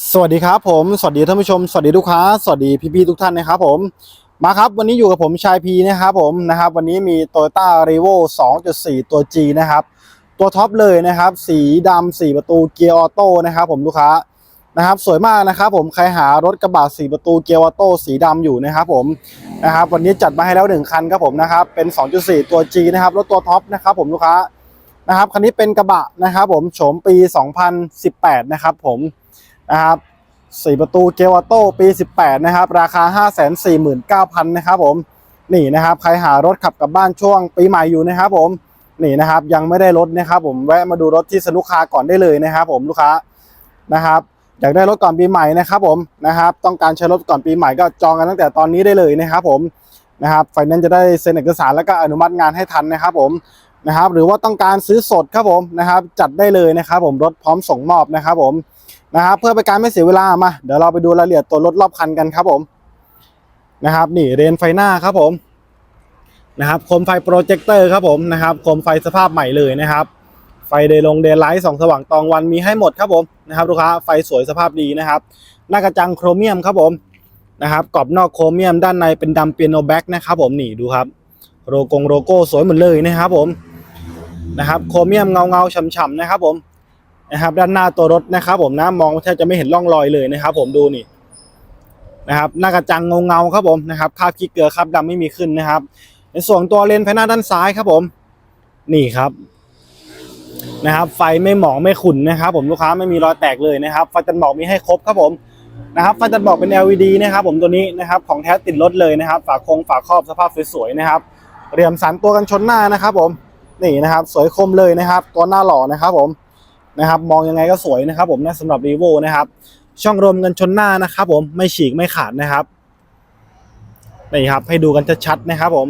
สวัสดีครับผมสวัสดีท่านผู้ชมสวัสดีลูกค้าสวัสดีพี่ๆทุกท่านนะครับผมมาครับวันนี้อยู่กับผมชายพีนะครับผมนะครับวันนี้มี t o y ต้ารีโว2.4 ตัว G นะครับตัวท็อปเลยนะครับ สีดำ4ประตูเกียร์ออโต้นะครับผมลูกค้านะครับสวยมากนะครับผมใครหารถกระบะ4ประตูเกียร์ออโต้สีดำอยู่นะครับผมนะครับวันนี้จัดมาให้แล้วหนึ่งคันครับผมนะครับเป็น 2.4 ตัว G นะครับรถตัวท็อปนะครับผมลูกค้านะครับคันนี้เป็นกระบะนะครับผมโฉมปี 2018 นะครับผม นะครับ4ประตูเกียร์ออโต้ปี 18 นะครับ ราคา 549,000 นะครับผม นี่นะครับ ใครหารถขับกลับบ้านช่วงปีใหม่อยู่นะครับผม นี่นะครับ ยังไม่ได้รถนะครับผม แวะมาดูรถที่สนุกคาก่อนได้เลยนะครับผมลูกค้า นะครับ อยากได้รถก่อนปีใหม่นะครับผม นะครับ ต้องการใช้รถก่อนปีใหม่ก็จองกันตั้งแต่ตอนนี้ได้เลยนะครับผม นะครับไฟแนนซ์จะได้เซ็นเอกสารแล้วก็อนุมัติงานให้ทันนะครับผม นะครับ หรือว่าต้องการซื้อสดครับผม นะครับ จัดได้เลยนะครับผม รถพร้อมส่งมอบนะครับผม นะครับเพื่อเป็นการไม่เสียเวลามา เดี๋ยวเราไปดูรายละเอียดตัวรถรอบคันกันครับผมนะครับ นี่เรนไฟหน้าครับผมนะครับโคมไฟโปรเจคเตอร์ครับผมนะครับโคมไฟสภาพใหม่เลยนะครับ ไฟเดย์ลงเดย์ไลท์ส่องสว่างตองวันมีให้หมดครับผมนะครับลูกค้าไฟสวยสภาพดีนะครับ หน้ากระจังโครเมียมครับผมนะครับกรอบนอกโครเมียมด้านในเป็นดำเปียโนแบ็กนะครับผมนี่ดูครับโลโกงโลโก้สวยหมดเลยนะครับผมนะครับโครเมียมเงาเงาฉ่ำๆนะครับผม นะครับ ด้านหน้าตัวรถนะครับ ผมนะมองแทบจะไม่เห็นร่องรอยเลยนะครับ ผมดูนี่นะครับหน้ากระจังเงาเงาครับผมนะครับคราบขี้เกลือคราบดำไม่มีขึ้นนะครับ ในส่วนตัวเลนส์ภายหน้าด้านซ้ายครับผม นี่ครับนะครับ ไฟไม่หมองไม่ขุ่นนะครับ ผมลูกค้าไม่มีรอยแตกเลยนะครับไฟตัดหมอกมีให้ครบครับผมนะครับไฟตัดหมอกเป็น LED นะครับผมตัวนี้นะครับของแท้ติดรถเลยนะครับ ฝาโครงฝาครอบสภาพสวยๆนะครับเรียมสันตัวกันชนหน้านะครับ ผมนี่นะครับ สวยคมเลยนะครับ ตัวหน้าหล่อนะครับ ผม นะครับ มองยังไงก็สวยนะครับ ผมนะสำหรับ r ีโวนะครับ ช่องรวมกันชนหน้านะครับ ผมไม่ฉีกไม่ขาดนะครับนี่ครับ ให้ดูกันชัดๆนะครับ ผม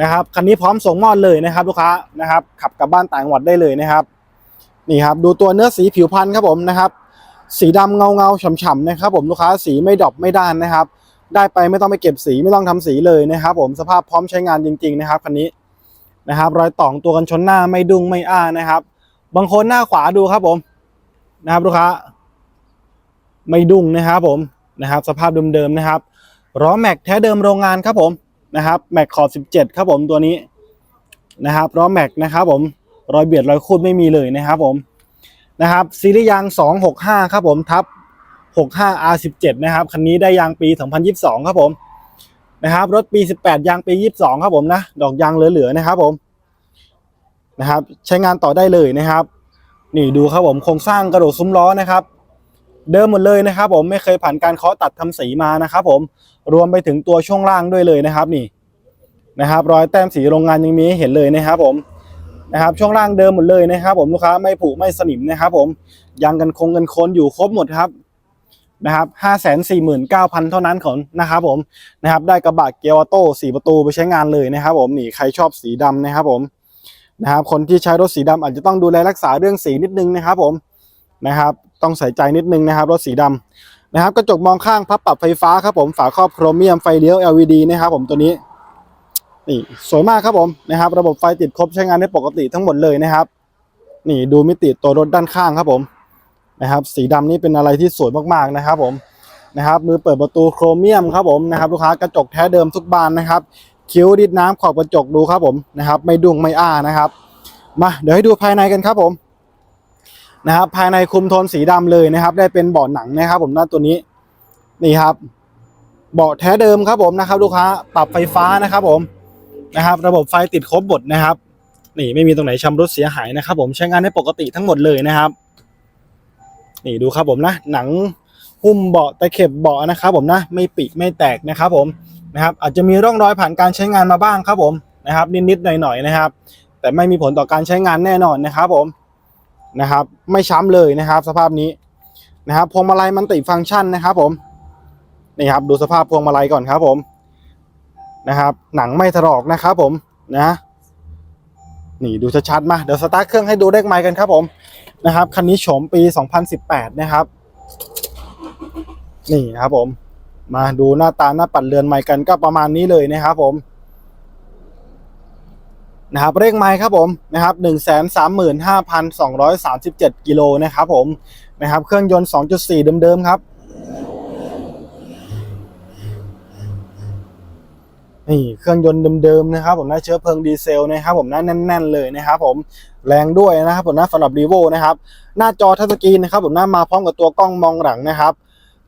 นะครับคันนี้พร้อมส่งมอบเลยนะครับ ลูกค้านะครับ ขับกลับบ้านต่างจังหวัดได้เลยนะครับนี่ครับ ดูตัวเนื้อสีผิวพันธุ์ครับผมนะครับ สีดำเงาเงาๆฉ่ำๆนะครับ ผมลูกค้าสีไม่ดรอปไม่ด้านนะครับ ได้ไปไม่ต้องไปเก็บสีไม่ต้องทำสีเลยนะครับ ผมสภาพพร้อมใช้งานจริง ๆ นะครับคันนี้นะครับ รอยต่องตัวกันชนหน้าไม่ดุ้งไม่อ้านะครับ บางคนหน้าขวาดูครับผมนะครับลูกค้า ไม่ดุ้งนะครับผมนะครับ สภาพเดิมๆนะครับล้อแม็กแท้เดิมโรงงานครับผมนะครับแม็กขอบ17 ครับผมตัวนี้นะครับล้อแม็กนะครับผมรอยเบียดรอยคูดไม่มีเลยนะครับผมนะครับซีรีส์ยาง 265 ครับผมทับ 65 R17 นะครับคันนี้ได้ยางปี 2022 ครับผมนะครับรถปี 18 ยางปี 22 ครับผมนะดอกยางเหลือๆนะครับผม นะครับ ใช้งานต่อได้เลยนะครับ นี่ดูครับผมโครงสร้างกระโดดซุ้มล้อนะครับ เดิมหมดเลยนะครับ ผมไม่เคยผ่านการเคาะตัดทำสีมานะครับ ผมรวมไปถึงตัวช่วงล่างด้วยเลยนะครับ นี่นะครับ รอยแต้มสีโรงงานยังมีให้เห็นเลยนะครับ ผมนะครับช่วงล่างเดิมหมดเลยนะครับ ผมลูกค้าไม่ผุไม่สนิมนะครับ ผมยางกันคงกันโคนอยู่ครบหมดครับนะครับห้าแสนสี่หมื่นเก้าพันเท่านั้นของนะครับผมนะครับได้กระบะเกียร์ออโต้สี่ประตูไปใช้งานเลยนะครับ ผมนี่ใครชอบสีดำนะครับผม นะครับคนที่ใช้รถสีดำอาจจะต้องดูแลรักษาเรื่องสีนิดนึงนะครับผมนะครับต้องใส่ใจนิดนึงนะครับรถสีดำนะครับกระจกมองข้างพับปรับไฟฟ้าครับผมฝาครอบโครเมียมไฟเลี้ยว LED นะครับผมตัวนี้นี่สวยมากครับผมนะครับ ระบบไฟติดครบใช้งานได้ปกติทั้งหมดเลยนะครับ นี่ดูมิติตัวรถด้านข้างครับผมนะครับ สีดำนี่เป็นอะไรที่สวยมากๆนะครับผมนะครับมือเปิดประตูโครเมียมครับผมนะครับลูกค้ากระจกแท้เดิมทุกบานนะครับ คิ้วดิดน้ำขอบกระจกดูครับผมนะครับ ไม่ดุงไม่อ้านะครับ มาเดี๋ยวให้ดูภายในกันครับผมนะครับ ภายในคุมโทนสีดำเลยนะครับ ได้เป็นเบาะหนังนะครับ ผมหน้าตัวนี้นี่ครับเบาะแท้เดิมครับผมนะครับ ลูกค้าปรับไฟฟ้านะครับผมนะครับ ระบบไฟติดครบหมดนะครับ นี่ไม่มีตรงไหนชำรุดเสียหายนะครับ ผมใช้งานได้ปกติทั้งหมดเลยนะครับ นี่ดูครับผมนะหนัง หุ้มเบาะตะเข็บเบาะนะครับผมนะไม่ปิไม่แตกนะครับผมนะครับอาจจะมีร่องรอยผ่านการใช้งานมาบ้างครับผมนะครับนิดๆหน่อยๆนะครับ แต่ไม่มีผลต่อการใช้งานแน่นอนนะครับผมนะครับไม่ช้ำเลยนะครับ สภาพนี้นะครับพวงมาลัยมันติฟังก์ชันนะครับผมนี่ครับดูสภาพพวงมาลัยก่อนครับผมนะครับ หนังไม่ถลอกนะครับผมนะนี่ดูชัดๆมาเดี๋ยวสตาร์ทเครื่องให้ดูเลขไมค์กันครับผมนะครับคันนี้โฉมปี 2018 นะครับ นี่ครับผม มาดูหน้าตาหน้าปัดเรือนใหม่กันก็ประมาณนี้เลยนะครับผมนะครับเร่งไม้ครับผมนะครับหนึ่งแสนสามหมื่นห้าพันสองร้อยสามสิบเจ็ดกิโลนะครับผมนะครับ เครื่องยนต์2.4เดิมๆครับ นี่เครื่องยนต์เดิมๆนะครับผมนะเชื้อเพลิงดีเซลนะครับผมนะแน่น ๆ เลยนะครับผมแรงด้วยนะครับผมนะสำหรับรีโวนะครับ หน้าจอทัชสกรีนนะครับผมนะมาพร้อมกับตัวกล้องมองหลังนะครับ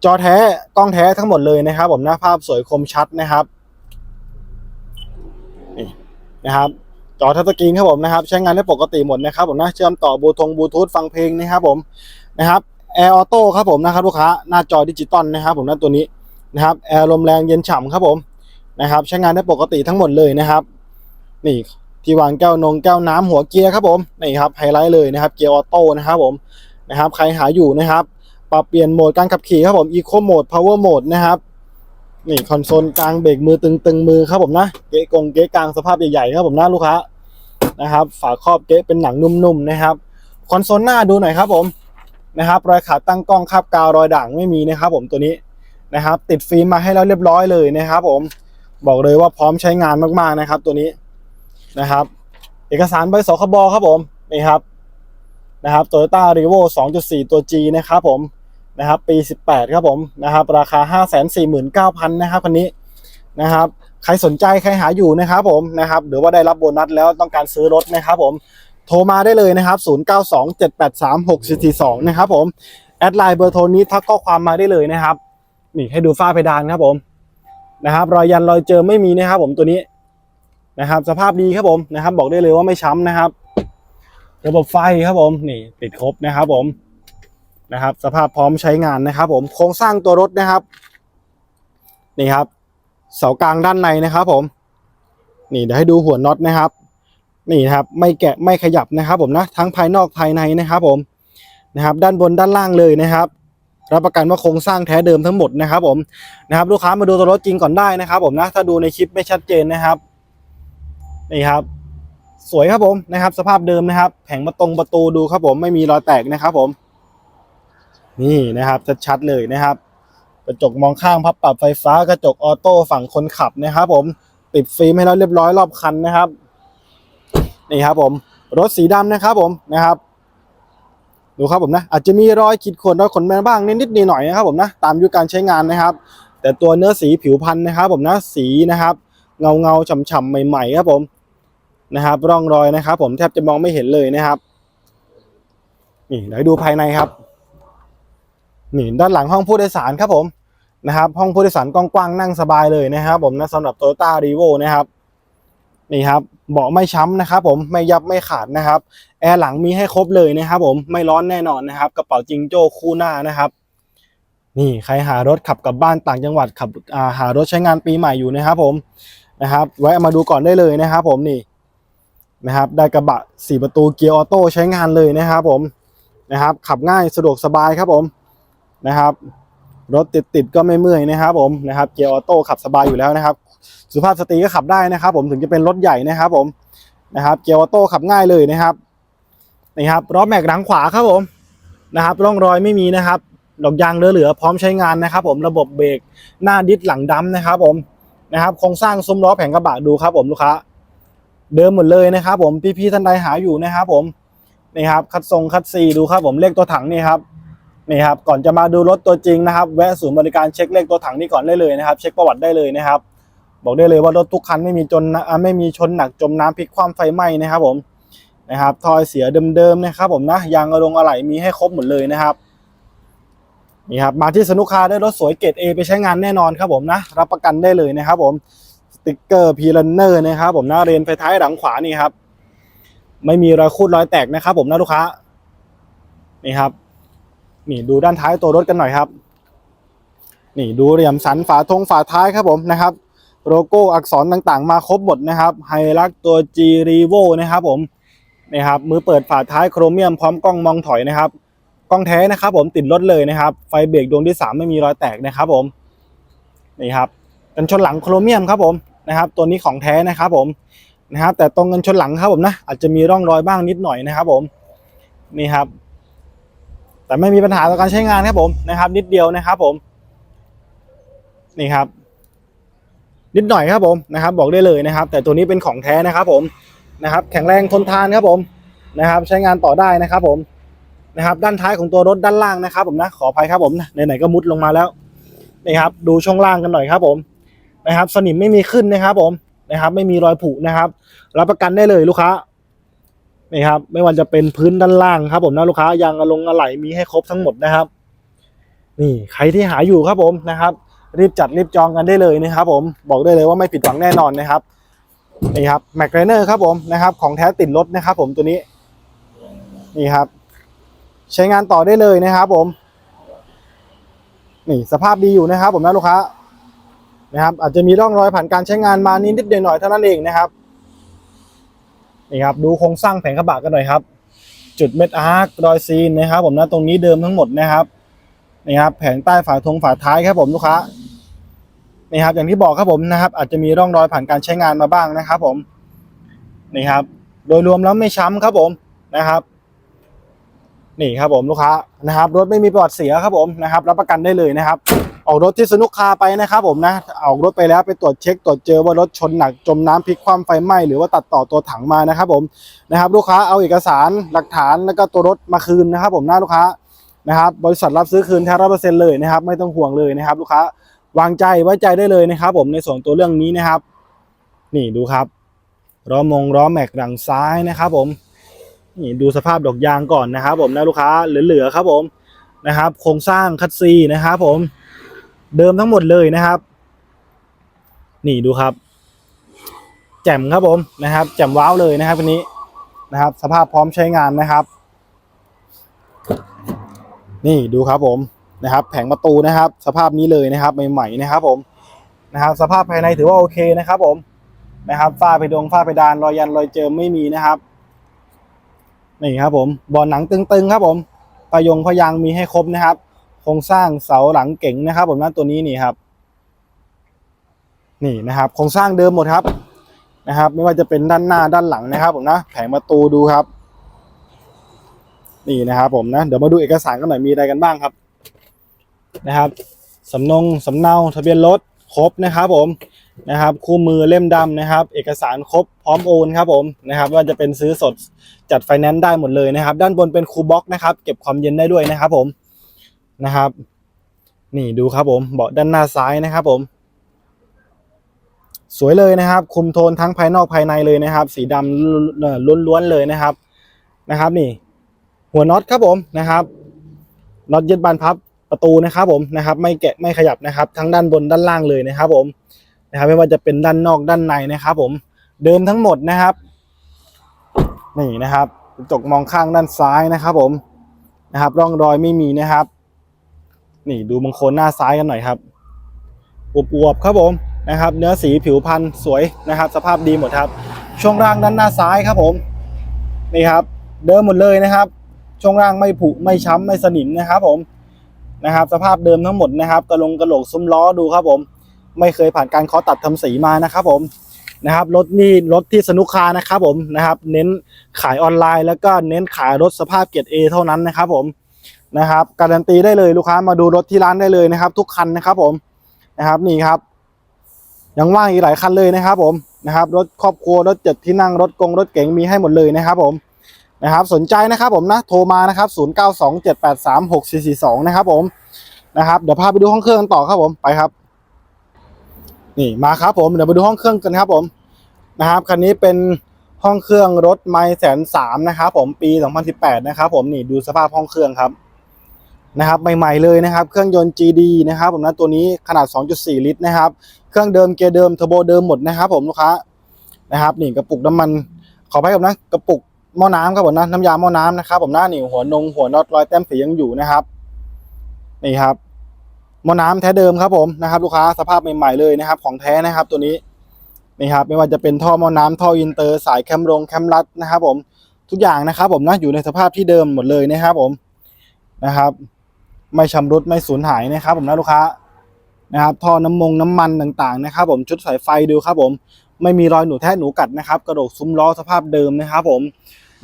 จอแท้กล้องแท้ทั้งหมดเลยนะครับ ผมหน้าภาพสวยคมชัดนะครับนี่นะครับจอทัชสกรีนครับผมนะครับ ใช้งานได้ปกติหมดนะครับผมนะเชื่อมต่อบลูทงบลูทูธฟังเพลงนะครับผมนะครับแอร์ออโต้ครับผมนะครับลูกค้าหน้าจอดิจิตอลนะครับผมนะตัวนี้นะครับแอร์ลมแรงเย็นฉ่ำครับผมนะครับ ใช้งานได้ปกติทั้งหมดเลยนะครับ นี่ที่วางแก้วนงแก้วน้ำหัวเกียร์ครับผมนี่ครับไฮไลท์เลยนะครับเกียร์ออโต้นะครับผมนะครับ ใครหาอยู่นะครับ ปรับเปลี่ยนโหมดการขับขี่ครับผมอีโคโหมดพาวเวอร์โหมดนะครับนี่คอนโซลกลางเบรกมือตึงๆมือครับผมนะเก๊กงเก๊กลางสภาพใหญ่ๆครับผมนะลูกค้านะครับฝาครอบเก๊เป็นหนังนุ่มๆนะครับคอนโซลหน้าดูหน่อยครับผมนะครับรอยขาตั้งกล้องคาบกาวรอยด่างไม่มีนะครับผมตัวนี้นะครับ ติดฟิล์มมาให้แล้วเรียบร้อยเลยนะครับ ผมบอกเลยว่าพร้อมใช้งานมากๆนะครับ ตัวนี้นะครับ เอกสารใบสคบครับผมนี่ครับนะครับ Toyota r e v o 2.4 ตัว G นะครับผม นะครับปี 18 ครับผมนะครับราคา 549,000นะครับคันนี้นะครับใครสนใจใครหาอยู่นะครับผมนะครับหรือว่าได้รับโบนัสแล้วต้องการซื้อรถนะครับผมโทรมาได้เลยนะครับ 0927836442 นะครับผมแอดไลน์เบอร์โทรนี้ทักข้อความมาได้เลยนะครับนี่ให้ดูฝ้าเพดานครับผมนะครับรอยยันรอยเจอไม่มีนะครับผมตัวนี้นะครับ สภาพดีครับผมนะครับ บอกได้เลยว่าไม่ช้ำนะครับ ระบบไฟครับผมนี่ติดครบนะครับผม นะครับ สภาพพร้อมใช้งานนะครับ ผมโครงสร้างตัวรถนะครับ นี่ครับ เสากลางด้านในนะครับผม นี่เดี๋ยวให้ดูหัวน็อตนะครับ นี่นครับไม่แกะไม่ขยับนะครับ ผมนะทั้งภายนอกภายในนะครับ ผมนะครับ ด้านบนด้านล่างเลยนะครับรับประกันว่าโครงสร้างแท้เดิมทั้งหมดนะครับ ผมนะครับ ลูกค้ามาดูตัวรถจริงก่อนได้นะครับ ผมนะถ้าดูในคลิปไม่ชัดเจนนะครับนี่ครับ สวยครับผมนะครับ สภาพเดิมนะครับ แผงประตงประตูดูครับผมไม่มีรอยแตกนะครับผม นี่นะครับชัดๆเลยนะครับ กระจกมองข้างพับปรับไฟฟ้ากระจกออโต้ฝั่งคนขับนะครับผมติดฟิล์มให้แล้วเรียบร้อยรอบคันนะครับ นี่ครับผมรถสีดำนะครับผมนะครับดูครับผมนะอาจจะมีรอยขีดข่วนรอยขนแมวบ้างนิดๆหน่อยๆนะครับผมนะตามยุคการใช้งานนะครับ แต่ตัวเนื้อสีผิวพันธุ์นะครับ ผมนะสีนะครับ เงาเงาๆฉ่ำๆใหม่ๆครับผมนะครับ ร่องรอยนะครับ ผมแทบจะมองไม่เห็นเลยนะครับ นี่เดี๋ยวให้ดูภายในครับ นี่ด้านหลังห้องผู้โดยสารครับผมนะครับ ห้องผู้โดยสารกว้างๆนั่งสบายเลยนะครับ ผมนะสำหรับ Toyota r e v o นะครับนี่ครับเบาะไม่ช้ำนะครับผมไม่ยับไม่ขาดนะครับแอร์หลังมีให้ครบเลยนะครับ ผมไม่ร้อนแน่นอนนะครับ กระเป๋าจิงโจ้คู่หน้านะครับ นี่ใครหารถขับกลับบ้านต่างจังหวัดขับาหารถใช้งานปีใหม่อยู่นะครับ ผมนะครับแวะมาดูก่อนได้เลยนะครับ ผมนี่นะครับ ได้กระบะ 4 ประตูเกียร์ออโต้ใช้งานเลยนะครับ ผมนะครับ ขับง่ายสะดวกสบายครับผม นะครับ รถติดติดก็ไม่เมื่อยนะครับผมนะครับเกียร์ออโต้ขับสบายอยู่แล้วนะครับ สุภาพสตรีก็ขับได้นะครับ ผมถึงจะเป็นรถใหญ่นะครับ ผมนะครับเกียร์ออโต้ขับง่ายเลยนะครับนี่ครับล้อแม็กหลังขวาครับผมนะครับร่องรอยไม่มีนะครับดอกยางเหลือๆพร้อมใช้งานนะครับ ผมระบบเบรกหน้าดิสหลังดำนะครับ ผมนะครับโครงสร้างซุ้มล้อแผงกระบะดูครับ ผมลูกค้าเดิมหมดเลยนะครับ ผมพี่ๆท่านใดหาอยู่นะครับ ผมนี่ครับคัดทรงคัดซีดูครับ ผมเลขตัวถังนี่ครับ นี่ครับก่อนจะมาดูรถตัวจริงนะครับ แวะศูนย์บริการเช็คเลขตัวถังนี่ก่อนได้เลยนะครับ เช็คประวัติได้เลยนะครับ บอกได้เลยว่ารถทุกคันไม่มีจนไม่มีชนหนักจมน้ำพลิกคว่ำไฟไหม้นะครับผมนะครับทอยเสียเดิมๆนะครับผมนะยางอลงอะไหล่มีให้ครบหมดเลยนะครับนี่ครับมาที่สนุกคาได้รถสวยเกรด A ไปใช้งานแน่นอนครับผมนะ รับประกันได้เลยนะครับผมสติกเกอร์พีลันเนอร์นะครับผมนะเรียนไฟท้ายหลังขวานี่ครับ ไม่มีรอยคูดรอยแตกนะครับผมนะลูกค้านี่ครับ นี่ดูด้านท้ายตัวรถกันหน่อยครับ นี่ดูเหลี่ยมสันฝาทงฝาท้ายครับผมนะครับ โลโก้อักษรต่างๆ มาครบหมดนะครับไฮรักตัว G r e v o นะครับผมนี่ครับมือเปิดฝาท้ายโครเมียมพร้อมกล้องมองถอยนะครับกล้องแท้นะครับผมติดรถเลยนะครับ ไฟเบรกดวงที่ 3 ไม่มีรอยแตกนะครับผมนี่ครับกันชนหลังโครเมียมครับผมนะครับ ตัวนี้ของแท้นะครับผมนะครับ แต่ตรงกันชนหลังครับผมนะอาจจะมีร่องรอยบ้างนิดหน่อยนะครับผมนี่ครับ แต่ไม่มีปัญหาต่อการใช้งานครับผมนะครับ นิดเดียวนะครับผม นี่ครับ นิดหน่อยครับผมนะครับ บอกได้เลยนะครับ แต่ตัวนี้เป็นของแท้นะครับ ผมนะครับ แข็งแรงทนทานครับผมนะครับ ใช้งานต่อได้นะครับ ผมนะครับ ด้านท้ายของตัวรถด้านล่างนะครับ ผมนะขออภัยครับผมไหนๆก็มุดลงมาแล้วนี่ครับ ดูช่วงล่างกันหน่อยครับผมนะครับ สนิมไม่มีขึ้นนะครับ ผมนะครับ ไม่มีรอยผุนะครับ รับประกันได้เลยลูกค้า นี่ครับ ไม่ว่าจะเป็นพื้นด้านล่างครับ ผมนะลูกค้ายางอะลงอะไหล่มีให้ครบทั้งหมดนะครับ นี่ใครที่หาอยู่ครับผมนะครับ รีบจัดรีบจองกันได้เลยนะครับ ผมบอกได้เลยว่าไม่ผิดหวังแน่นอนนะครับนี่ครับแม็กไรเนอร์ครับผมนะครับ ของแท้ติดรถนะครับ ผมตัวนี้ นี่ครับ ใช้งานต่อได้เลยนะครับ ผม นี่สภาพดีอยู่นะครับ ผมนะลูกค้านะครับ อาจจะมีร่องรอยผ่านการใช้งานมานิดนิดหน่อยเท่านั้นเองนะครับ นี่ครับดูโครงสร้างแผงกระบะกันหน่อยครับ จุดเม็ดอาร์ครอยซีนนะครับ ผมนะตรงนี้เดิมทั้งหมดนะครับนี่ครับแผงใต้ฝาทงฝาท้ายครับผมลูกค้านี่ครับอย่างที่บอกครับผมนะครับ อาจจะมีร่องรอยผ่านการใช้งานมาบ้างนะครับ ผมนี่ครับ โดยรวมแล้วไม่ช้ำครับผมนะครับ นี่ครับผมลูกค้านะครับ รถไม่มีประวัติเสียครับผมนะครับ รับประกันได้เลยนะครับ ออกรถที่สนุกคาไปนะครับผมนะออกรถไปแล้วไปตรวจเช็คตรวจเจอว่ารถชนหนักจมน้ำพลิกคว่ำไฟไหม้หรือว่าตัดต่อตัวถังมานะครับผมนะครับลูกค้าเอาเอกสารหลักฐานแล้วก็ตัวรถมาคืนนะครับ ผมหน้าลูกค้านะครับบริษัทรับซื้อคืนแท้ร้อยเปอร์เซ็นต์เลยนะครับ ไม่ต้องห่วงเลยนะครับ ลูกค้าวางใจไว้ใจได้เลยนะครับ ผมในส่วนตัวเรื่องนี้นะครับ นี่ดูครับล้อมงล้อแม็กหลังซ้ายนะครับ ผมนี่ดูสภาพดอกยางก่อนนะครับ ผมนะลูกค้าเหลือๆครับผมนะครับ โครงสร้างคัดซีนะครับผม เดิมทั้งหมดเลยนะครับ นี่ดูครับ แจ่มครับผมนะครับ แจ่มว้าวเลยนะครับวันนี้นะครับ สภาพพร้อมใช้งานนะครับ นี่ดูครับผมนะครับ แผงประตูนะครับ สภาพนี้เลยนะครับใหม่ๆนะครับ ผมนะครับ สภาพภายในถือว่าโอเคนะครับ ผมนะครับฝ้าไปดงฝ้าไปดานรอยยันรอยเจิมไม่มีนะครับนี่ครับผมบอลหนังตึงๆครับผมประยงพยางมีให้ครบนะครับ โครงสร้างเสาหลังเก๋งนะครับ ผมนั่นตัวนี้นี่ครับ นี่นะครับ โครงสร้างเดิมหมดครับนะครับ ไม่ว่าจะเป็นด้านหน้าด้านหลังนะครับ ผมนะแผงประตูดูครับ นี่นะครับ ผมนะเดี๋ยวมาดูเอกสารกันหน่อยมีอะไรกันบ้างครับ นะครับสำนงสำเนาทะเบียนรถครบนะครับ ผมนะครับ คู่มือเล่มดำนะครับ เอกสารครบพร้อมโอนครับผมนะครับ ว่าจะเป็นซื้อสดจัดไฟแนนซ์ได้หมดเลยนะครับ ด้านบนเป็นคูลบ็อกนะครับ เก็บความเย็นได้ด้วยนะครับผม นะครับ นี่ดูครับผมเบาะด้านหน้าซ้ายนะครับ ผม สวยเลยนะครับ คุมโทนทั้งภายนอกภายในเลยนะครับ สีดำล้วนๆเลยนะครับนะครับ นี่ หัวน็อตครับผมนะครับน็อตยึดบานพับประตูนะครับผมนะครับ ไม่แกะไม่ขยับนะครับ ทั้งด้านบนด้านล่างเลยนะครับ ผมนะครับ ไม่ว่าจะเป็นด้านนอกด้านในนะครับ ผมเดิมทั้งหมดนะครับนี่นะครับกระจกมองข้างด้านซ้ายนะครับ ผมนะครับ ร่องรอยไม่มีนะครับ นี่ดูบางคนหน้าซ้ายกันหน่อยครับอวบๆครับผมนะครับ เนื้อสีผิวพันธุ์สวยนะครับ สภาพดีหมดครับ ช่วงล่างด้านหน้าซ้ายครับผมนี่ครับ เดิมหมดเลยนะครับ ช่วงล่างไม่ผุไม่ช้ำไม่สนิมนะครับผมนะครับ สภาพเดิมทั้งหมดนะครับกระลงกระโหลกซุ้มล้อดูครับผม ไม่เคยผ่านการเคาะตัดทำสีมานะครับผมนะครับรถนี่รถที่สนุกคานะครับผมนะครับ เน้นขายออนไลน์แล้วก็เน้นขายรถสภาพเกียรติ A เท่านั้นนะครับผม นะครับการันตีได้เลยลูกค้ามาดูรถที่ร้านได้เลยนะครับ ทุกคันนะครับผมนะครับนี่ครับ ยังว่างอีกหลายคันเลยนะครับผมนะครับรถครอบครัวรถเจ็ดที่นั่งรถกงรถเก๋งมีให้หมดเลยนะครับผมนะครับสนใจนะครับผมนะโทรมานะครับ 0927836442 นะครับผมนะครับเดี๋ยวพาไปดูห้องเครื่องกันต่อครับผมไปครับ นี่มาครับผมเดี๋ยวมาดูห้องเครื่องกันครับผมนะครับคันนี้เป็นห้องเครื่องรถไมแสนสามนะครับผมปี 2018 นะครับผมนี่ดูสภาพห้องเครื่องครับ นะครับใหม่ๆเลยนะครับเครื่องยนต์ GD นะครับผมนะตัวนี้ขนาด 2.4 ลิตรนะครับเครื่องเดิมเกียร์เดิมเทอร์โบเดิมหมดนะครับผมลูกค้านะครับนี่กระปุกน้ำมันขอไปกับนะกระปุกหม้อน้ำครับผมนะน้ำยาหม้อน้ำนะครับผมหน้านี่หัวนงหัวน็อตรอยแต้มสียังอยู่นะครับนี่ครับหม้อน้ำแท้เดิมครับผมนะครับ ลูกค้าสภาพใหม่ๆเลยนะครับ ของแท้นะครับตัวนี้นี่ครับไม่ว่าจะเป็นท่อหม้อน้ำท่ออินเตอร์สายแคมรงแคมรัดนะครับ ผมทุกอย่างนะครับ ผมนะอยู่ในสภาพที่เดิมหมดเลยนะครับ ผมนะครับ ไม่ชำรุดไม่สูญหายนะครับ ผมนะลูกค้านะครับท่อน้ำมงน้ำมันต่างๆนะครับ ผมชุดสายไฟดูครับผมไม่มีรอยหนูแท้หนูกัดนะครับ กระโดกซุ้มล้อสภาพเดิมนะครับ ผม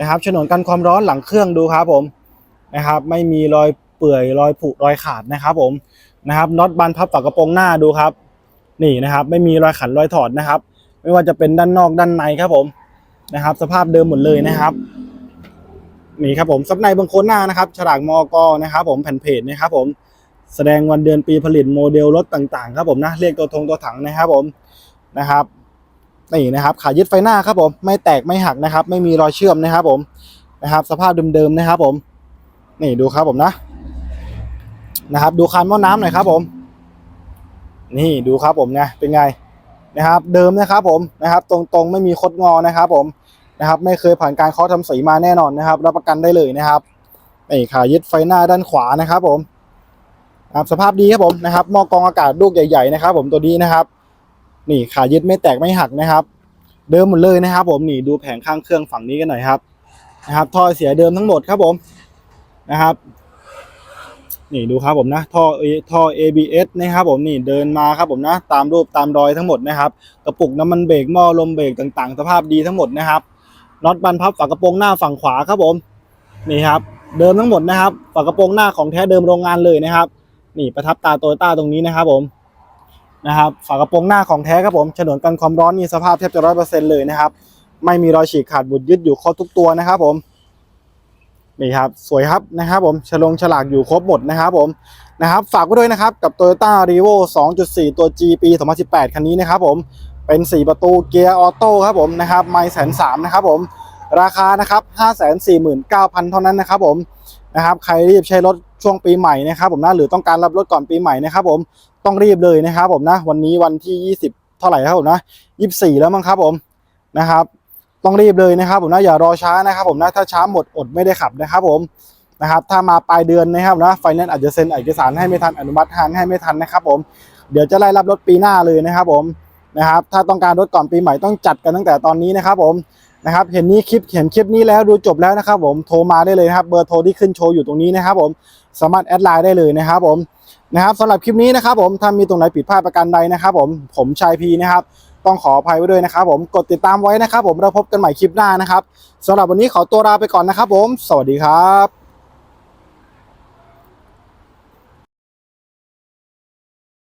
นะครับฉนวนกันความร้อนหลังเครื่องดูครับผมนะครับ ไม่มีรอยเปื่อยรอยผุรอยขาดนะครับ ผมนะครับน็อตบานพับฝากระโปรงหน้าดูครับ นี่นะครับ ไม่มีรอยขันรอยถอดนะครับ ไม่ว่าจะเป็นด้านนอกด้านในครับผมนะครับ สภาพเดิมหมดเลยนะครับ นี่ครับผมซับในบางโคนหน้านะครับฉลากมอกนะครับผมแผ่นเพจนะครับผมแสดงวันเดือนปีผลิตโมเดลรถต่างๆ ครับผมนะเรียกตัวธงตัวถังนะครับผมนะครับนี่นะครับขายึดไฟหน้าครับผมไม่แตกไม่หักนะครับ ไม่มีรอยเชื่อมนะครับผมนะครับ สภาพเดิมๆนะครับ ผม นี่ดูครับผมนะนะครับ ดูคานหม้อน้ำหน่อยครับผม นี่ดูครับผมนะเป็นไงนะครับ เดิมนะครับ ผมนะครับ ตรงๆไม่มีคดงอนะครับ ผม นะครับ ไม่เคยผ่านการเคาะทำสีมาแน่นอนนะครับ รับประกันได้เลยนะครับนี่ขายึดไฟหน้าด้านขวานะครับผมครับสภาพดีครับผมนะครับหม้อกรองอากาศลูกใหญ่ๆนะครับผมตัวนี้นะครับ นี่ขายึดไม่แตกไม่หักนะครับ เดิมหมดเลยนะครับ ผมนี่ดูแผงข้างเครื่องฝั่งนี้กันหน่อยครับนะครับท่อเสียเดิมทั้งหมดครับผมนะครับ นี่ดูครับผมนะท่อท่อ ABS นะครับ ผมนี่เดินมาครับผมนะ ตามรูปตามรอยทั้งหมดนะครับ กระปุกน้ำมันเบรกหม้อลมเบรกต่างๆ สภาพดีทั้งหมดนะครับ น็อตบันพับฝากระโปรงหน้าฝั่งขวาครับผมนี่ครับ เดิมทั้งหมดนะครับฝากระโปรงหน้าของแท้เดิมโรงงานเลยนะครับ นี่ประทับตาโตโยต้าตรงนี้นะครับผมนะครับฝากระโปรงหน้าของแท้ครับผมฉนวนกันความร้อนนี่สภาพแทบจะร้อยเปอร์เซ็นต์เลยนะครับ ไม่มีรอยฉีกขาดบุดยึดอยู่ครบทุกตัวนะครับผมนี่ครับสวยครับนะครับผมฉลงฉลากอยู่ครบหมดนะครับผมนะครับฝากไว้ด้วยนะครับกับ Toyota r e v o 2.4 ตัว G ปี 2018 คันนี้นะครับผม เป็น 4 ประตูเกียร์ออโต้ครับผมนะครับไม่แสนสามนะครับผมราคานะครับ549,000 เท่านั้นนะครับผมนะครับใครรีบใช้รถช่วงปีใหม่นะครับผมนะหรือต้องการรับรถก่อนปีใหม่นะครับผมต้องรีบเลยนะครับผมนะวันนี้วันที่ 20 เท่าไหร่ครับผมนะ24 แล้วมั้งครับผมนะครับ ต้องรีบเลยนะครับผมนะอย่ารอช้านะครับผมนะถ้าช้าหมดอดไม่ได้ขับนะครับผมนะครับถ้ามาปลายเดือนนะครับนะไฟแนนซ์อาจจะเซ็นเอกสารให้ไม่ทันอนุมัติทันให้ไม่ทันนะครับผมเดี๋ยวจะไล่รับรถปีหน้าเลยนะครับผม นะครับ ถ้าต้องการรถก่อนปีใหม่ต้องจัดกันตั้งแต่ตอนนี้นะครับผมนะครับเห็นนี้คลิปเห็นคลิปนี้แล้วดูจบแล้วนะครับผมโทรมาได้เลยนะครับเบอร์โทรที่ขึ้นโชว์อยู่ตรงนี้นะครับผมสามารถแอดไลน์ได้เลยนะครับผมนะครับสำหรับคลิปนี้นะครับผมถ้ามีตรงไหนผิดพลาดประการใดนะครับผมผมชายพีนะครับต้องขออภัยไว้ด้วยนะครับผมกดติดตามไว้นะครับผมเราพบกันใหม่คลิปหน้านะครับสำหรับวันนี้ขอตัวลาไปก่อนนะครับผม สวัสดีครับ